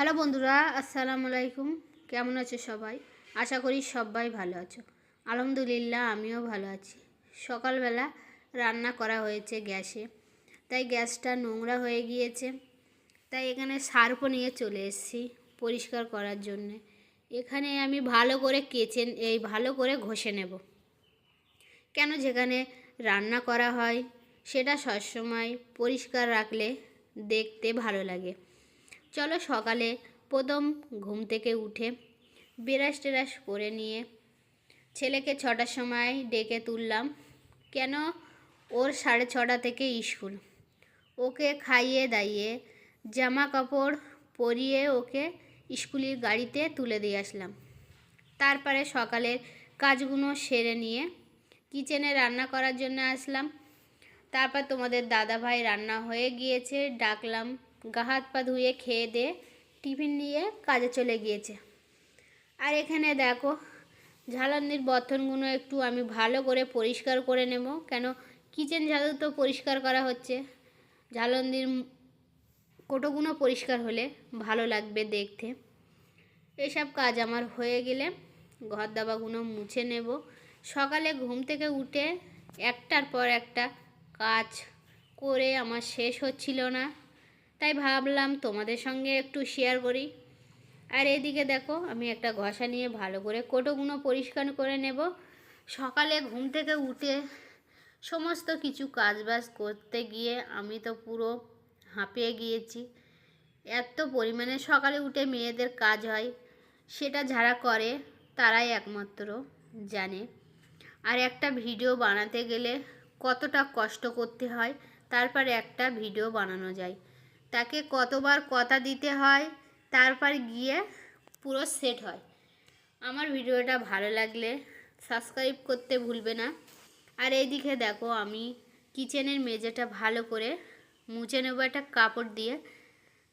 Hello বন্ধুরা, আসসালামু আলাইকুম। কেমন আছো সবাই? আশা করি সবাই ভালো আছো। আলহামদুলিল্লাহ, আমিও ভালো আছি। সকালবেলা রান্না করা হয়েছে গ্যাসে। তাই গ্যাসটা নোংরা হয়ে গিয়েছে। তাই এখানে সার্ফও নিয়ে চলে এসেছি পরিষ্কার করার জন্যে। এখানে আমি ভালো করে কেচে, এই ভালো করে ঘষে নেব। কেন যেখানে রান্না করা হয়, সেটা সবসময় পরিষ্কার রাখলে দেখতে ভালো লাগে। চলো সকালে প্রথম ঘুম থেকে উঠে বিরাস টেরাস করে নিয়ে ছেলেকে ছটার সময় ডেকে তুললাম। কেন? ওর সাড়ে ছটা থেকে স্কুল। ওকে খাইয়ে দাইয়ে জামা কাপড় পরিয়ে ওকে স্কুলের গাড়িতে তুলে দিয়ে আসলাম। তারপরে সকালের কাজগুলো সেরে নিয়ে কিচেনে রান্না করার জন্য আসলাম। তারপর তোমাদের দাদা ভাই রান্না হয়ে গিয়েছে, ডাকলাম গা হাত পা ধুয়ে খেয়ে দিয়ে টিফিন নিয়ে কাজে চলে গিয়েছে। আর এখানে দেখো, ঝালানির বর্তনগুলো একটু আমি ভালো করে পরিষ্কার করে নেব। কেন কিচেন ঝাড়ু তো পরিষ্কার করা হচ্ছে। ঝালন্দির কোটোগুলো পরিষ্কার হলে ভালো লাগবে দেখতে। এসব কাজ আমার হয়ে গেলে ঘর দাবাগুলো মুছে নেব। সকালে ঘুম থেকে উঠে একটার পর একটা কাজ করে আমার শেষ হচ্ছিল না। তাই ভাবলাম তোমাদের সঙ্গে একটু শেয়ার করি। আর এদিকে দেখো, আমি একটা ঘষা নিয়ে ভালো করে কোটোগুলো পরিষ্কার করে নেব। সকালে ঘুম থেকে উঠে সমস্ত কিছু কাজবাজ করতে গিয়ে আমি তো পুরো হাঁপিয়ে গিয়েছি। এত পরিমাণে সকালে উঠে মেয়েদের কাজ হয়, সেটা যারা করে তারাই একমাত্র জানে। আর একটা ভিডিও বানাতে গেলে কতটা কষ্ট করতে হয়, তারপরে একটা ভিডিও বানানো যায়। তাকে কতবার কথা দিতে হয়, তারপর গিয়ে পুরো সেট হয়। আমার ভিডিওটা ভালো লাগলে সাবস্ক্রাইব করতে ভুলবে না। আর এইদিকে দেখো, আমি কিচেনের মেঝেটা ভালো করে মুছে নেব একটা কাপড় দিয়ে।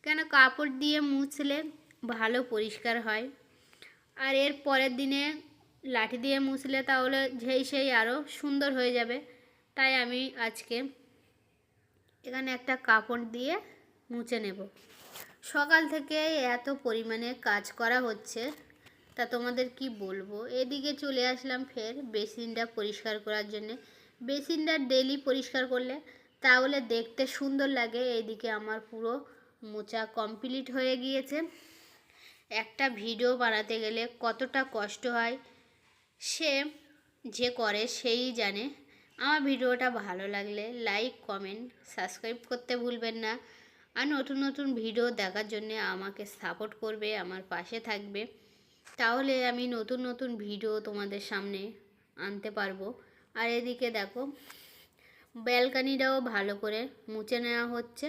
কেন কাপড় দিয়ে মুছলে ভালো পরিষ্কার হয়। আর এর পরের দিনে লাঠি দিয়ে মুছলে তাহলে ঝেই সেই আরও সুন্দর হয়ে যাবে। তাই আমি আজকে এখানে একটা কাপড় দিয়ে মুছে নেব। সকাল থেকে এত পরিমাণে কাজ করা হচ্ছে, তা তোমাদের কি বলব? এদিকে চলে আসলাম ফের বেসিনটা পরিষ্কার করার জন্যে। বেসিনটা ডেলি পরিষ্কার করলে তাহলে দেখতে সুন্দর লাগে। এইদিকে আমার পুরো মোচা কমপ্লিট হয়ে গিয়েছে। একটা ভিডিও বানাতে গেলে কতটা কষ্ট হয়, সে যে করে সেই জানে। আমার ভিডিওটা ভালো লাগলে লাইক, কমেন্ট, সাবস্ক্রাইব করতে ভুলবেন না। আর নতুন নতুন ভিডিও দেখার জন্য আমাকে সাপোর্ট করবে, আমার পাশে থাকবে। তাহলে আমি নতুন নতুন ভিডিও তোমাদের সামনে আনতে পারব। আর এদিকে দেখো, ব্যালকানিটাও ভালো করে মুছে নেওয়া হচ্ছে।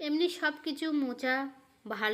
এমনি সব কিছু মোচা ভালো